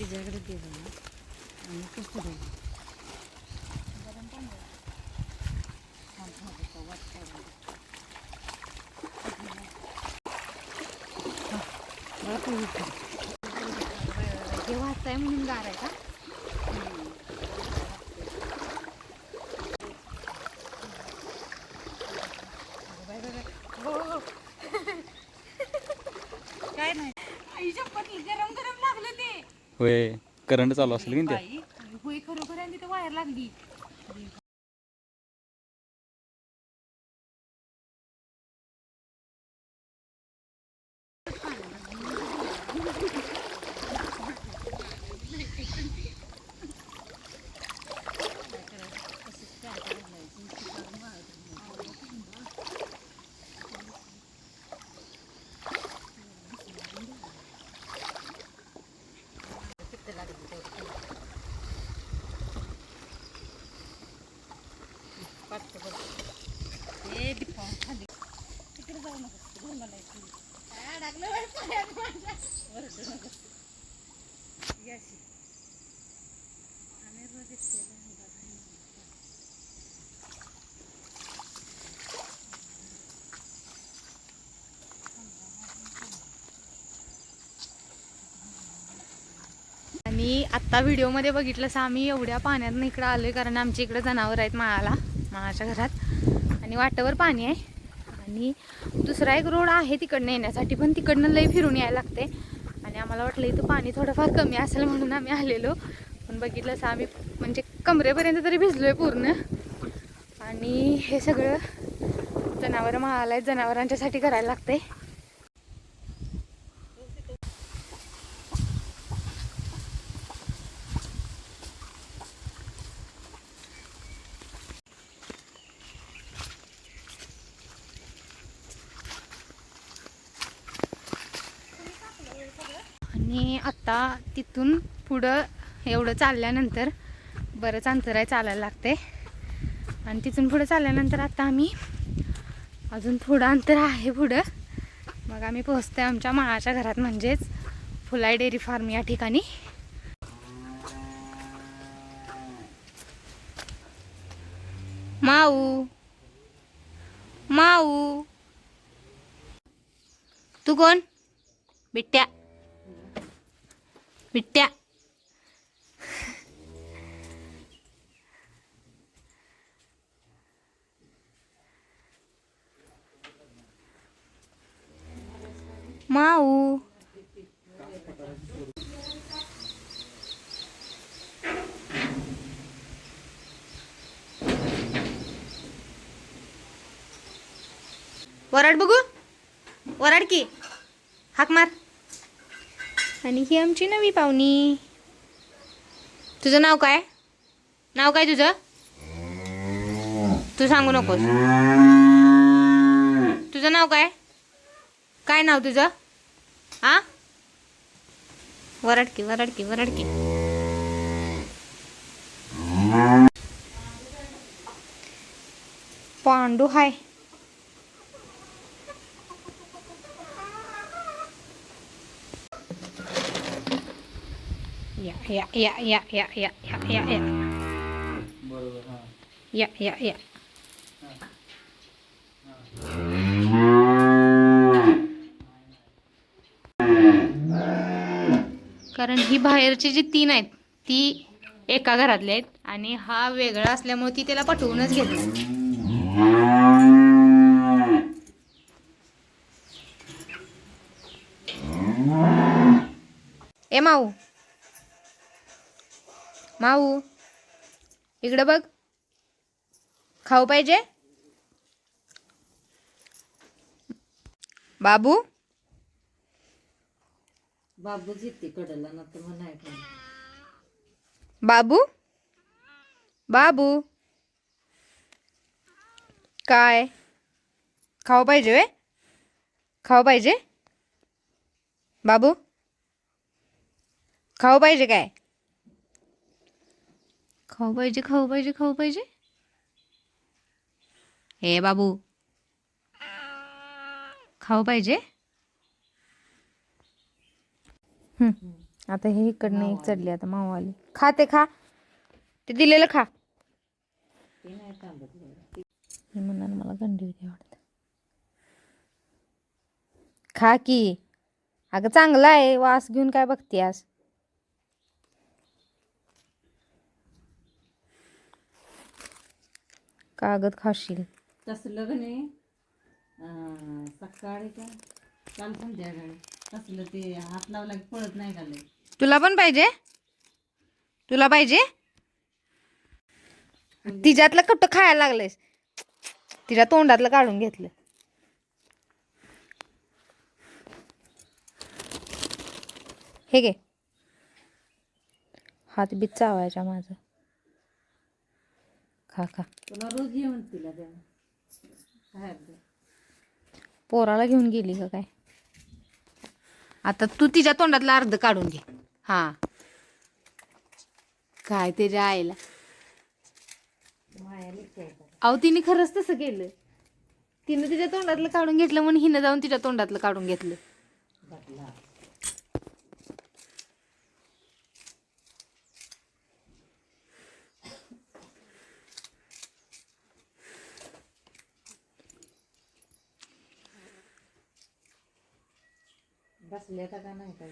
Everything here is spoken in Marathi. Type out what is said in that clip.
तिच्याकडे गेलो ना आणि कसं देऊ हे वाचताय म्हणून गार आहे का? होय करंट चालू असेल की नाही ते? आणि आत्ता व्हिडिओमध्ये बघितलंस आम्ही एवढ्या पाण्यात इकडं आलो आहे कारण आमच्या इकडं जनावर आहेत माळाला माळाच्या घरात. आणि वाटेवर पाणी आहे. आणि दुसरा एक रोड आहे तिकडनं येण्यासाठी पण तिकडनं लई फिरून यायला लागते आणि आम्हाला वाटलं इथं पाणी थोडंफार कमी असेल म्हणून आम्ही आलेलो. पण बघितलंस आम्ही म्हणजे कमरेपर्यंत तरी भिजलो आहे पूर्ण. आणि हे सगळं जनावरं माळाला आहेत जनावरांच्यासाठी करायला लागते आणि आत्ता तिथून पुढं एवढं चालल्यानंतर बरंच अंतर आहे चालायला लागते आणि तिथून पुढं चालल्यानंतर आता आम्ही अजून थोडं अंतर आहे पुढं. मग आम्ही पोहोचतोय आमच्या माळाच्या घरात म्हणजेच फुलाई डेअरी फार्म या ठिकाणी. माऊ माऊ. तू कोण? बिट्ट्या बिट्ट्या माऊ वराड बघू वराड की हाक मार आणि ही आमची नवी पाहुणी. तुझं नाव काय? नाव काय तुझं? तू सांगू नकोस. तुझं नाव काय? काय नाव तुझं? आ? वरडकी वरडकी वरडकी. पांडू हाय. या या या या या या या या. या या या या. कारण ही बाहेरची जी तीन आहेत ती एका घरातली आहेत आणि हा वेगळा असल्यामुळे ती त्याला पटवूनच घेतला ए माऊ माऊ इकडं बघ. खाऊ पाहिजे? बाबू? बाबूजी तिकडला ना तर म्हणाय का बाबू? बाबू? काय? खाऊ पाहिजे वे खाऊ पाहिजे? बाबू? खाऊ पाहिजे काय? खाऊ पाहिजे खाऊ पाहिजे खाऊ पाहिजे. हे बाबू. खाऊ पाहिजे. आता हे इकडनं एक चढली आता मावाली. खा ते खा. ते दिलेलं खा. नाही हे म्हणणार मला गंडी होती खा की. अगं चांगला आहे वास घेऊन काय बघते आज कागद खाशील. तसलं का नाही अं, सकाळी का? काल संध्याकाळी. तसलं ते हात लावला की पळत नाही का लय तुला पण पाहिजे? तुला पाहिजे? तिच्यातलं कुठं खायला लागलेस तिच्या तोंडातलं काढून घेतलं. हे घे. हात बीत चावायचा माझं. खा खा. तुला रोज येऊन तिला द्या काय पोराला घेऊन गेली का काय? आता तू तिच्या तोंडातलं अर्ध काढून घे. हा. काय त्याच्या आईला. माया अहो तिने खरंच तसं केलं. तिनं तिच्या तोंडातलं काढून घेतलं म्हणून हिनं जाऊन तिच्या तोंडातलं काढून घेतलं. बसल्या का नाही का?